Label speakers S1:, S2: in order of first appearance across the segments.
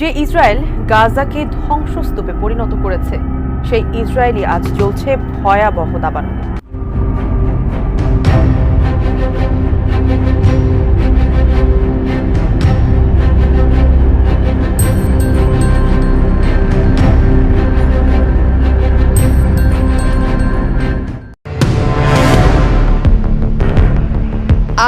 S1: যে ইসরায়েল গাজাকে ধ্বংসস্তূপে পরিণত করেছে সেই ইসরায়েলই আজ চলছে ভয়াবহ দাবানলে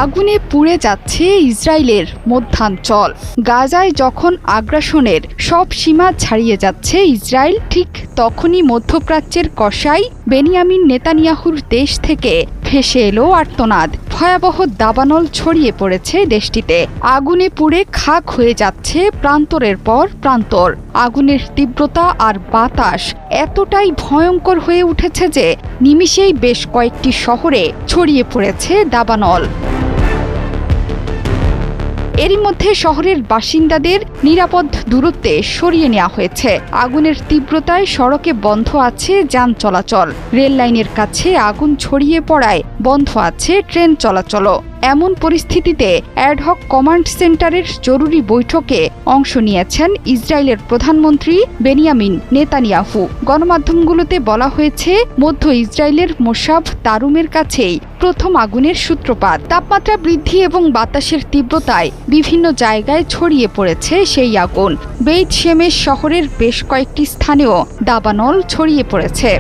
S2: আগুনে পুড়ে যাচ্ছে ইসরায়েলের মধ্যাঞ্চল গাজায় যখন আগ্রাসনের সব সীমা ছাড়িয়ে যাচ্ছে ইসরায়েল ঠিক তখনই মধ্যপ্রাচ্যের কষাই বেনিয়ামিন নেতানিয়াহুর দেশ থেকে ফেসে এলো আর্তনাদ ভয়াবহ দাবানল ছড়িয়ে পড়েছে দেশটিতে আগুনে পুড়ে খাক হয়ে যাচ্ছে প্রান্তরের পর প্রান্তর আগুনের তীব্রতা আর বাতাস এতটাই ভয়ঙ্কর হয়ে উঠেছে যে নিমিষেই বেশ কয়েকটি শহরে ছড়িয়ে পড়েছে দাবানল এরই মধ্যে শহরের বাসিন্দাদের নিরাপদ দূরত্বে সরিয়ে নেওয়া হয়েছে আগুনের তীব্রতায় সড়কে বন্ধ আছে যান চলাচল রেল লাইনের কাছে আগুন ছড়িয়ে পড়ায় বন্ধ আছে ট্রেন চলাচলও এমন পরিস্থিতিতে অ্যাডহক কমান্ড সেন্টারের জরুরি বৈঠকে অংশ নিয়েছেন ইসরায়েলের প্রধানমন্ত্রী বেনিয়ামিন নেতানিয়াহু গণমাধ্যমগুলোতে বলা হয়েছে মধ্য ইসরায়েলের মোসাব তারুমের কাছেই প্রথম আগুনের সূত্রপাত তাপমাত্রা বৃদ্ধি এবং বাতাসের তীব্রতায় বিভিন্ন জায়গায় ছড়িয়ে পড়েছে সেই আগুন বেইট শেমেশ শহরের বেশ কয়েকটি স্থানেও দাবানল ছড়িয়ে পড়েছে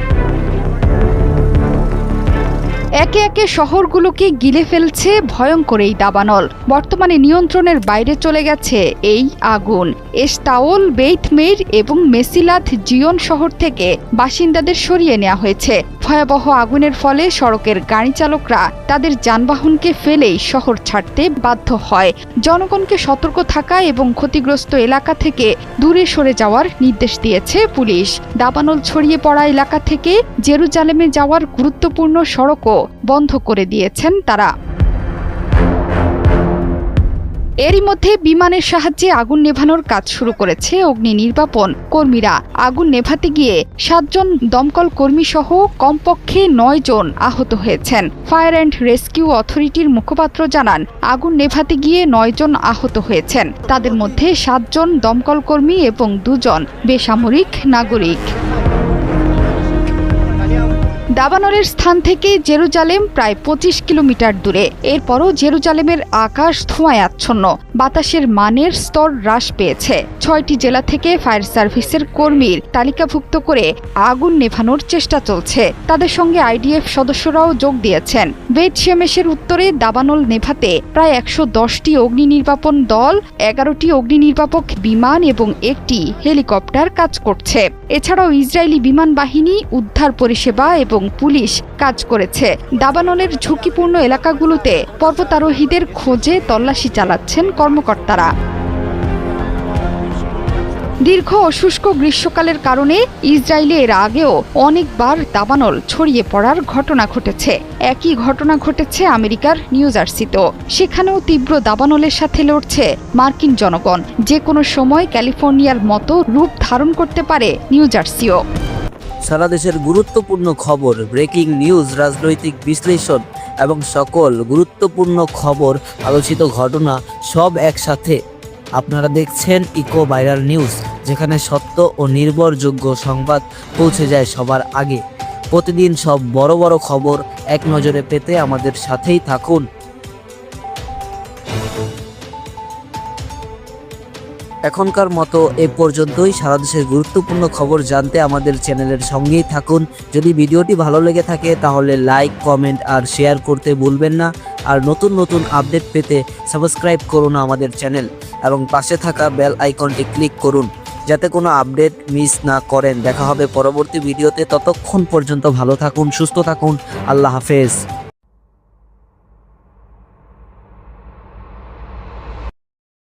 S2: একে একে শহরগুলোকে গিলে ফেলছে ভয়ঙ্কর এই দাবানল বর্তমানে নিয়ন্ত্রণের বাইরে চলে গেছে এই আগুন এস্তাওল বেইথমের এবং মেসিলাথ জিয়ন শহর থেকে বাসিন্দাদের সরিয়ে নেওয়া হয়েছে ভয়াবহ আগুনের ফলে সড়কের গাড়ি চালকরা তাদের যানবাহনকে ফেলেই শহর ছাড়তে বাধ্য হয় জনগণকে সতর্ক থাকা এবং ক্ষতিগ্রস্ত এলাকা থেকে দূরে সরে যাওয়ার নির্দেশ দিয়েছে পুলিশ দাবানল ছড়িয়ে পড়া এলাকা থেকে জেরুজালেমে যাওয়ার গুরুত্বপূর্ণ সড়কও বন্ধ করে দিয়েছেন তারা এরই মধ্যে বিমানের সাহায্যে আগুন নেভানোর কাজ শুরু করেছে অগ্নি নির্বাপন কর্মীরা আগুন নেভাতে গিয়ে সাতজন দমকল কর্মী সহ কমপক্ষে নয় জন আহত হয়েছেন ফায়ার অ্যান্ড রেস্কিউ অথরিটির মুখপাত্র জানান আগুন নেভাতে গিয়ে নয় জন আহত হয়েছেন তাদের মধ্যে সাতজন দমকল কর্মী এবং দুজন বেসামরিক নাগরিক দাবানলের স্থান থেকে জেরুজালেম প্রায় পঁচিশ কিলোমিটার দূরে এরপরও জেরুজালেমের আকাশ ধোঁয়ায় আচ্ছন্ন বাতাসের মানের স্তর হ্রাস পেয়েছে ছয়টি জেলা থেকে ফায়ার সার্ভিসের কর্মীর তালিকাভুক্ত করে আগুন নেভানোর চেষ্টা চলছে তাদের সঙ্গে আইডিএফ সদস্যরাও যোগ দিয়েছেন শেমেশের উত্তরে দাবানল নেভাতে প্রায় একশো দশটি অগ্নি নির্বাপন দল এগারোটি অগ্নি নির্বাপক বিমান এবং একটি হেলিকপ্টার কাজ করছে এছাড়াও ইসরায়েলি বিমান বাহিনী উদ্ধার পরিষেবা এবং এবং পুলিশ কাজ করেছে দাবানলের ঝুঁকিপূর্ণ এলাকাগুলোতে পর্বতারোহীদের খোঁজে তল্লাশি চালাচ্ছেন কর্মকর্তারা দীর্ঘ অশুষ্ক গ্রীষ্মকালের কারণে ইসরায়েলে এর আগেও অনেকবার দাবানল ছড়িয়ে পড়ার ঘটনা ঘটেছে একই ঘটনা ঘটেছে আমেরিকার নিউ জার্সিতেও সেখানেও তীব্র দাবানলের সাথে লড়ছে মার্কিন জনগণ যে কোনো সময় ক্যালিফোর্নিয়ার মতো রূপ ধারণ করতে পারে নিউ জার্সিও
S3: সারা দেশের গুরুত্বপূর্ণ খবর ব্রেকিং নিউজ রাজনৈতিক বিশ্লেষণ এবং সকল গুরুত্বপূর্ণ খবর আলোচিত ঘটনা সব একসাথে আপনারা দেখছেন ইকো ভাইরাল নিউজ যেখানে সত্য ও নির্ভরযোগ্য সংবাদ পৌঁছে যায় সবার আগে প্রতিদিন সব বড় বড় খবর এক নজরে পেতে আমাদের সাথেই থাকুন এখনকার মতো এ পর্যন্তই সারা দেশের গুরুত্বপূর্ণ খবর জানতে আমাদের চ্যানেলের সঙ্গেই থাকুন যদি ভিডিওটি ভালো লেগে থাকে তাহলে লাইক কমেন্ট আর শেয়ার করতে ভুলবেন না আর নতুন নতুন আপডেট পেতে সাবস্ক্রাইব করুন আমাদের চ্যানেল এবং পাশে থাকা বেল আইকনটি ক্লিক করুন যাতে কোনো আপডেট মিস না করেন দেখা হবে পরবর্তী ভিডিওতে ততক্ষণ পর্যন্ত ভালো থাকুন সুস্থ থাকুন আল্লাহ হাফেজ